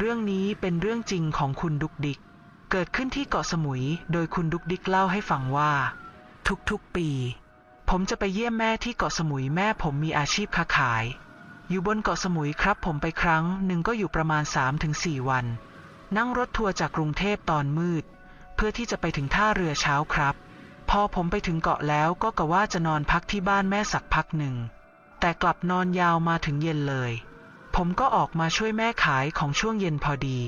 เรื่องนี้เป็นเรื่องจริงของคุณดุกดิก เกิดขึ้นที่เกาะสมุย โดยคุณดุกดิกเล่าให้ฟังว่า ทุกๆปี ผมจะไปเยี่ยมแม่ที่เกาะสมุยแม่ผมมีอาชีพค้าขาย อยู่บนเกาะสมุยครับ ผมไปครั้งหนึ่งก็อยู่ประมาณ 3-4 วัน นั่งรถทัวร์จากกรุงเทพตอนมืด เพื่อที่จะไปถึงท่าเรือเช้าครับ พอผมไปถึงเกาะแล้วก็กะว่าจะนอนพักที่บ้านแม่สักพักหนึ่งแต่กลับนอนยาวมาถึงเย็นเลย ผมก็ออกมาช่วยแม่ขายของช่วงเย็นพอดี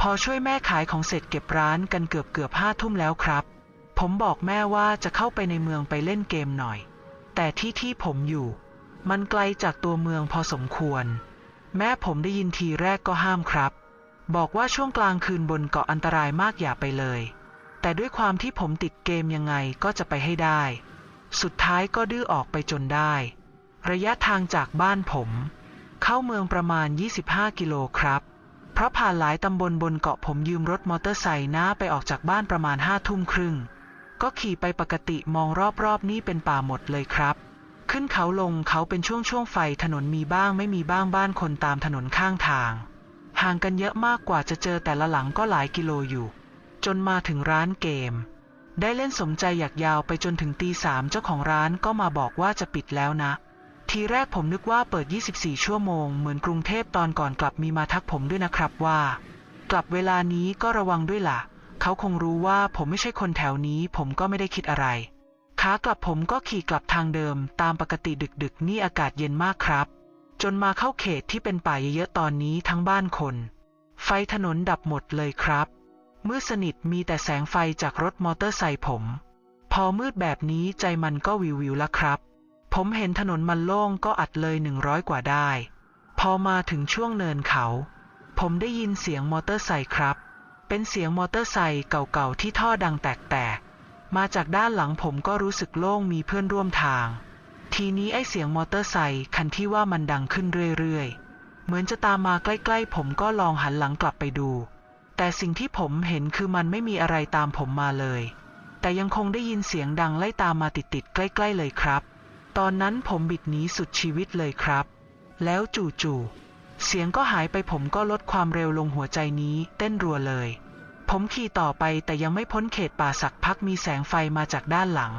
พอช่วยแม่ขายของเสร็จเก็บร้านกันเกือบเกือบห้าทุ่มแล้วครับ ผมบอกแม่ว่าจะเข้าไปในเมืองไปเล่นเกมหน่อย แต่ที่ที่ผมอยู่ มันไกลจากตัวเมืองพอสมควร แม่ผมได้ยินทีแรกก็ห้ามครับ บอกว่าช่วงกลางคืนบนเกาะอันตรายมากอย่าไปเลย แต่ด้วยความที่ผมติดเกมยังไงก็จะไปให้ได้ สุดท้ายก็ดื้อออกไปจนได้ ระยะทางจากบ้านผม เข้าเมืองประมาณ 25 กิโลครับ เพราะผ่านหลายตำบลบนเกาะผมยืมรถมอเตอร์ไซค์น้าไปออกจากบ้านประมาณห้าทุ่มครึ่ง ก็ขี่ไปปกติมองรอบๆนี่เป็นป่าหมดเลยครับ ขึ้นเขาลงเขาเป็นช่วงช่วงๆไฟถนนมีบ้างไม่มีบ้างบ้านคนตามถนนข้างทาง ห่างกันเยอะมากกว่าจะเจอแต่ละหลังก็หลายกิโลอยู่ จนมาถึงร้านเกม ได้เล่นสมใจอยากยาวไปจนถึงตีสามเจ้าของร้านก็มาบอกว่าจะปิดแล้วนะ ทีแรกผมนึกว่าเปิด 24 ชั่วโมง เหมือนกรุงเทพตอนก่อนกลับมีมาทักผมด้วยนะครับว่า กลับเวลานี้ก็ระวังด้วยล่ะ เขาคงรู้ว่าผมไม่ใช่คนแถวนี้ ผมก็ไม่ได้คิดอะไร ขากลับผมก็ขี่กลับทางเดิม ตามปกติดึกๆ นี่อากาศเย็นมากครับ จนมาเข้าเขตที่เป็นป่าเยอะๆตอนนี้ทั้งบ้านคน ไฟถนนดับหมดเลยครับมืดสนิทมีแต่แสงไฟจากรถมอเตอร์ไซค์ผม พอมืดแบบนี้ใจมันก็วิววิวๆละครับ ผมเห็นถนนมันโล่งก็อัดเลยหนึ่งร้อยกว่าได้ พอมาถึงช่วงเนินเขา ผมได้ยินเสียงมอเตอร์ไซค์ครับ เป็นเสียงมอเตอร์ไซค์เก่าๆที่ท่อดังแตกๆ มาจากด้านหลังผมก็รู้สึกโล่งมีเพื่อนร่วมทาง ทีนี้ไอเสียงมอเตอร์ไซค์คันที่ว่ามันดังขึ้นเรื่อยๆ เหมือนจะตามมาใกล้ๆ ผมก็ลองหันหลังกลับไปดู แต่สิ่งที่ผมเห็นคือมันไม่มีอะไรตามผมมาเลย แต่ยังคงได้ยินเสียงดังไล่ตามมาติดๆใกล้ ๆ เลยครับ ตอนนั้นผมบิดหนีสุดชีวิตเลยครับ แล้วจู่ๆ เสียงก็หายไปผมก็ลดความเร็วลงหัวใจนี้เต้นรัวเลย ผมขี่ต่อไปแต่ยังไม่พ้นเขตป่าสักพักมีแสงไฟมาจากด้านหลัง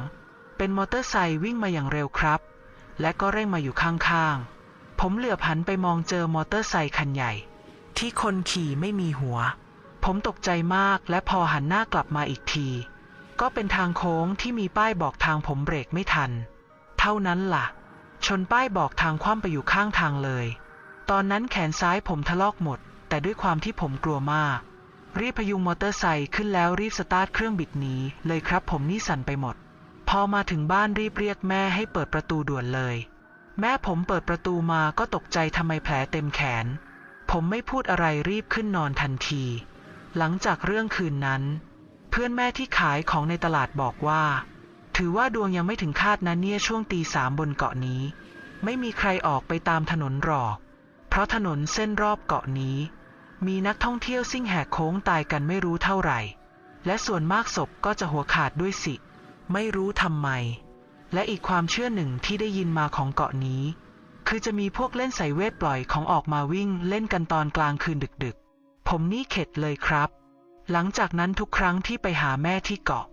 เป็นมอเตอร์ไซค์วิ่งมาอย่างเร็วครับ และก็เร่งมาอยู่ข้างๆ ผมเหลือบหันไปมองเจอมอเตอร์ไซค์คันใหญ่ ที่คนขี่ไม่มีหัว ผมตกใจมากและพอหันหน้ากลับมาอีกที ก็เป็นทางโค้งที่มีป้ายบอกทางผมเบรกไม่ทัน เท่านั้นล่ะ ชนป้ายบอกทางคว่ำไปอยู่ข้างทางเลย ตอนนั้นแขนซ้ายผมทะลอกหมด แต่ด้วยความที่ผมกลัวมาก รีบพยุงมอเตอร์ไซค์ขึ้นแล้วรีบสตาร์ทเครื่องบิดหนีเลยครับผมนี่สั่นไปหมด พอมาถึงบ้านรีบเรียกแม่ให้เปิดประตูด่วนเลย แม่ผมเปิดประตูมาก็ตกใจทำไมแผลเต็มแขน ผมไม่พูดอะไรรีบขึ้นนอนทันที หลังจากเรื่องคืนนั้น เพื่อนแม่ที่ขายของในตลาดบอกว่า ถือว่าดวงยังไม่ถึงคาดนะเนี่ยช่วงตีสามบนเกาะนี้ ไม่มีใครออกไปตามถนนหรอก เพราะถนนเส้นรอบเกาะนี้ มีนักท่องเที่ยวซิ่งแหกโค้งตายกันไม่รู้เท่าไหร่ และส่วนมากศพก็จะหัวขาดด้วยสิ ไม่รู้ทำไม และอีกความเชื่อหนึ่งที่ได้ยินมาของเกาะนี้ คือจะมีพวกเล่นใส่เวทปล่อยของออกมาวิ่งเล่นกันตอนกลางคืนดึกๆ ผมนี่เข็ดเลยครับ หลังจากนั้นทุกครั้งที่ไปหาแม่ที่เกาะ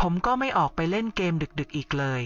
ผมก็ไม่ออกไปเล่นเกมดึกๆอีกเลย